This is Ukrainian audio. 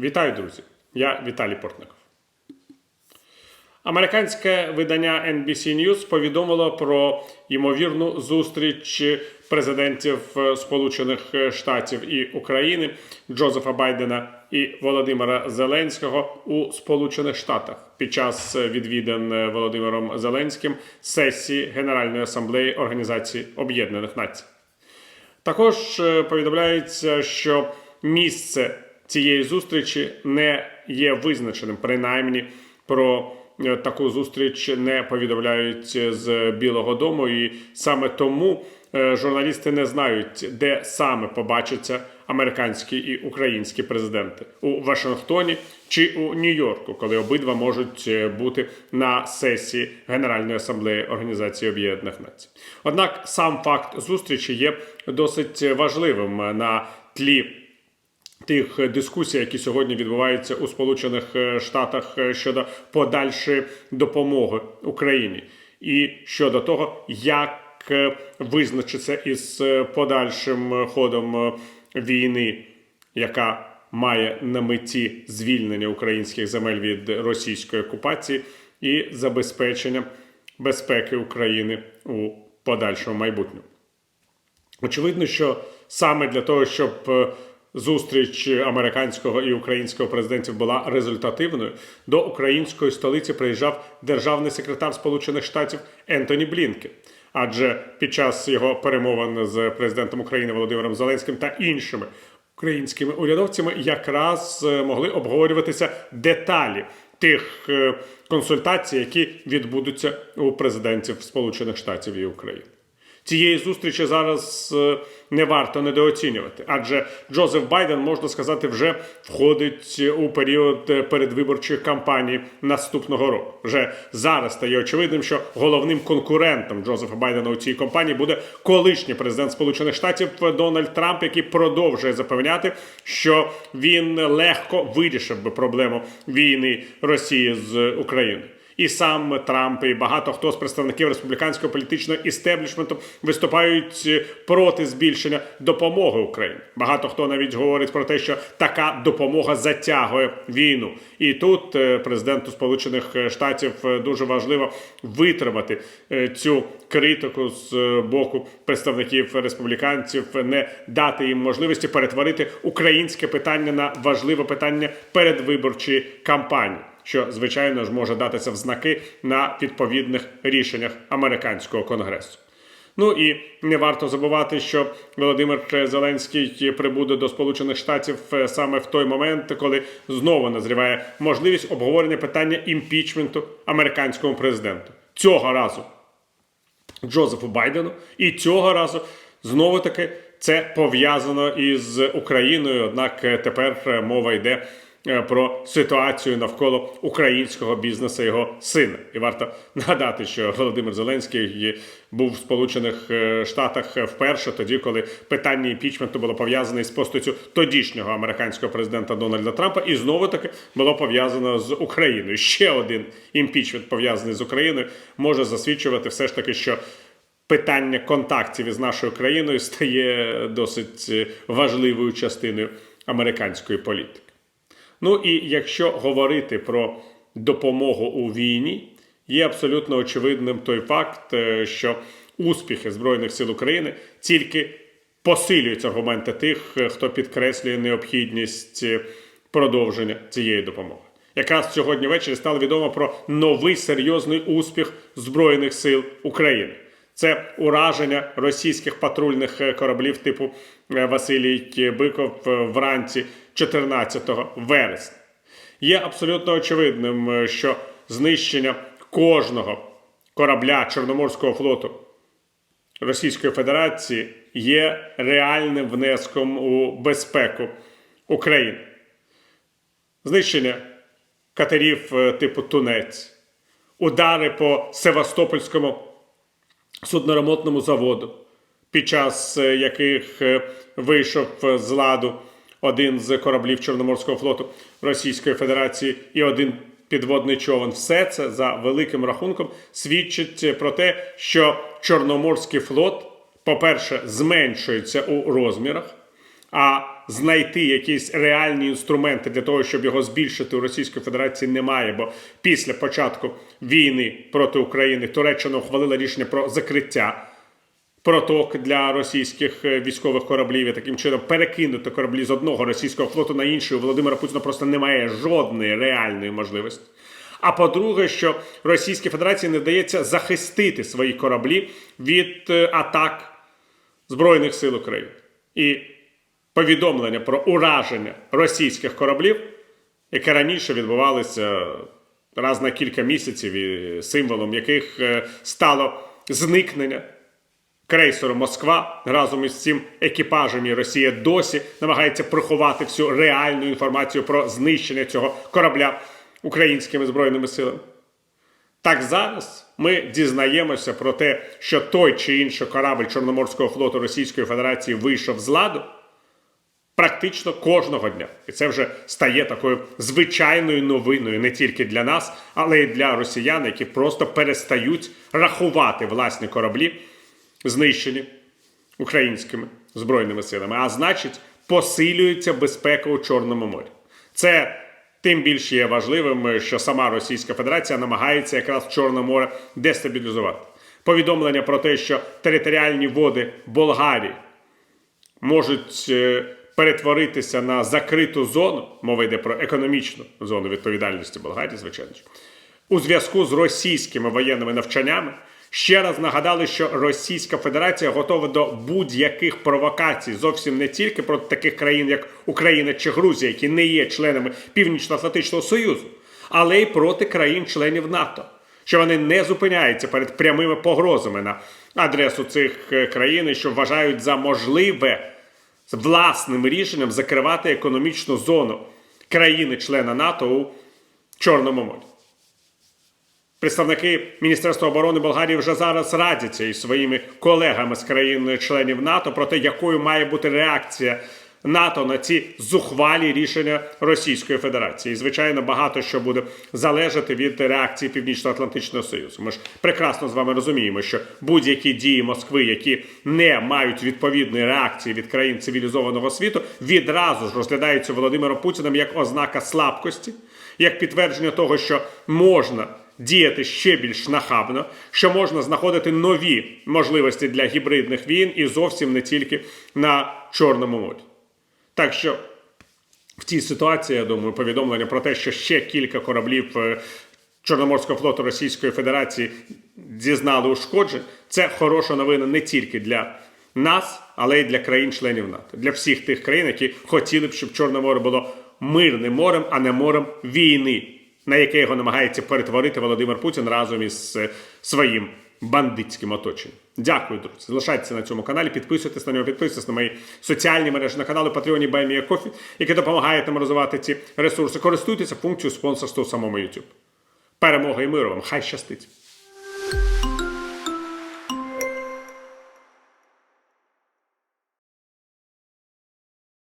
Вітаю, друзі! Я Віталій Портников. Американське видання NBC News повідомило про ймовірну зустріч президентів Сполучених Штатів і України Джозефа Байдена і Володимира Зеленського у Сполучених Штатах під час відвідин Володимиром Зеленським сесії Генеральної асамблеї Організації Об'єднаних Націй. Також е, повідомляється, що місце цієї зустрічі не є визначеним. Принаймні про е, таку зустріч не повідомляють з Білого Дому, і саме тому е, журналісти не знають, де саме побачаться американські і українські президенти у Вашингтоні чи у Нью-Йорку, коли обидва можуть е, бути на сесії Генеральної асамблеї Організації Об'єднаних Націй. Однак сам факт зустрічі є досить важливим на тлі тих дискусій, які сьогодні відбуваються у Сполучених е, Штатах е, щодо подальшої допомоги Україні, і щодо того, як е, визначиться із е, подальшим ходом е, війни, яка має на меті звільнення українських земель від російської окупації і забезпечення безпеки України у подальшому майбутньому. Очевидно, що саме для того, щоб е, зустріч американського і українського президентів була результативною, до української столиці приїжджав державний секретар Сполучених Штатів Ентоні Блінкен. Адже під час його перемовин з президентом України Володимиром Зеленським та іншими українськими урядовцями якраз е, могли обговорюватися деталі тих е, консультацій, які відбудуться у президентів Сполучених Штатів і України. Цієї зустрічі зараз е, не варто недооцінювати, адже Джозеф Байден, можна сказати, вже входить у період е, передвиборчої кампанії наступного року. Вже зараз стає очевидним, що головним конкурентом Джозефа Байдена у цій кампанії буде колишній президент Сполучених Штатів Дональд Трамп, який продовжує запевняти, що він легко вирішив би проблему війни Росії з Україною. І сам Трамп, і багато хто з представників республіканського політичного істеблішменту виступають е, проти збільшення допомоги Україні. Багато хто навіть говорить про те, що така допомога затягує війну. І тут е, президенту Сполучених Штатів е, дуже важливо витримати цю критику з боку представників республіканців, не дати їм можливості перетворити українське питання на важливе питання передвиборчої кампанії що звичайно ж може датися в знаки на відповідних рішеннях американського конгресу. Ну і не варто забувати, що Володимир Зеленський прибуде до Сполучених Штатів е, саме в той момент, коли знову назріває можливість обговорення питання імпічменту американському президенту. Цього разу Джозефу Байдену, і цього разу знову таки це пов'язано із Україною. Однак е, тепер е, мова йде про ситуацію навколо українського бізнесу його сина. І варто нагадати, що Володимир Зеленський був в Сполучених е, Штатах вперше, тоді, коли питання імпічменту було пов'язане з постаттю тодішнього американського президента Дональда Трампа, і знову таки було пов'язано з Україною. Ще один імпічмент пов'язаний з Україною може засвідчувати все ж таки, що питання контактів із нашою країною стає досить е, важливою частиною американської політики. Ну і якщо говорити про допомогу у війні, є абсолютно очевидним той факт, е, що успіхи Збройних сил України тільки посилюють аргументи тих, е, хто підкреслює необхідність е, продовження цієї допомоги. Якраз сьогодні ввечері стало відомо про новий серйозний успіх Збройних сил України. Це ураження російських патрульних е, кораблів типу е, Василій Биков е, вранці 14 вересня. Є абсолютно очевидним, що знищення кожного корабля Чорноморського флоту Російської Федерації є реальним внеском у безпеку України. Знищення катерів типу Тунець, удари по Севастопольському судноремонтному заводу, під час е, яких е, вийшов е, з ладу один з кораблів Чорноморського флоту Російської Федерації і один підводний човен. Все це за великим рахунком свідчить про те, що Чорноморський флот, по-перше, зменшується у розмірах. А знайти якісь реальні інструменти для того, щоб його збільшити у Російської Федерації, немає. Бо після початку війни проти України Туреччина ухвалила рішення про закриття проток для російських е, військових кораблів і таким чином перекинути кораблі з одного російського флоту на інший. У Володимира Путіна просто немає жодної реальної можливості. А по-друге, що Російській Федерації не вдається захистити свої кораблі від е, атак Збройних сил України. І повідомлення про ураження російських кораблів, яке раніше відбувалося раз на кілька місяців, і символом яких е, стало зникнення крейсеру Москва разом із цим екіпажем і Росія досі намагається приховати всю реальну інформацію про знищення цього корабля українськими збройними силами. Так зараз ми дізнаємося про те, що той чи інший корабль Чорноморського флоту Російської Федерації вийшов з ладу практично кожного дня. І це вже стає такою звичайною новиною не тільки для нас, але й для росіян, які просто перестають рахувати власні кораблі, знищені українськими збройними силами. А значить, посилюється безпека у Чорному морі. Це тим більше є важливим, що сама Російська Федерація намагається якраз Чорне море дестабілізувати. Повідомлення про те, що територіальні води Болгарії можуть е, перетворитися на закриту зону, мова йде про економічну зону відповідальності Болгарії, звичайно. ж, У зв'язку з російськими воєнними навчаннями ще раз нагадали, що Російська Федерація готова до будь-яких провокацій, зовсім не тільки проти таких країн, як Україна чи Грузія, які не є членами Північно-Атлантичного Союзу, але й проти країн-членів НАТО, що вони не зупиняються перед прямими погрозами на адресу цих е, країн, що вважають за можливе власним рішенням закривати економічну зону країни-члена НАТО у Чорному морі. Представники Міністерства оборони Болгарії вже зараз радяться із своїми колегами з країн-членів НАТО про те, якою має бути реакція НАТО на ці зухвалі рішення Російської Федерації. І, звичайно, багато що буде залежати від реакції Північно-Атлантичного Союзу. Ми ж прекрасно з вами розуміємо, що будь-які дії Москви, які не мають відповідної реакції від країн цивілізованого світу, відразу ж розглядаються Володимиром Путіним як ознака слабкості, як підтвердження того, що можна діяти ще більш нахабно, що можна знаходити нові можливості для гібридних війн і зовсім не тільки на Чорному морі. Так що в цій ситуації, я думаю, повідомлення про те, що ще кілька кораблів е, Чорноморського флоту Російської Федерації дізнали ушкоджень, це хороша новина не тільки для нас, але й для країн-членів НАТО, для всіх тих країн, які хотіли б, щоб Чорне море було мирним морем, а не морем війни, на яке його намагається перетворити Володимир Путін разом із е, своїм бандитським оточенням. Дякую, друзі. Залишайтеся на цьому каналі, підписуйтесь на нього, підписуйтесь на мої соціальні мережі, на канали Patreon Баймія Кофі, які допомагають нам розвивати ці ресурси. Користуйтеся функцією спонсорства у самому YouTube. Перемога і миру вам! Хай щастить!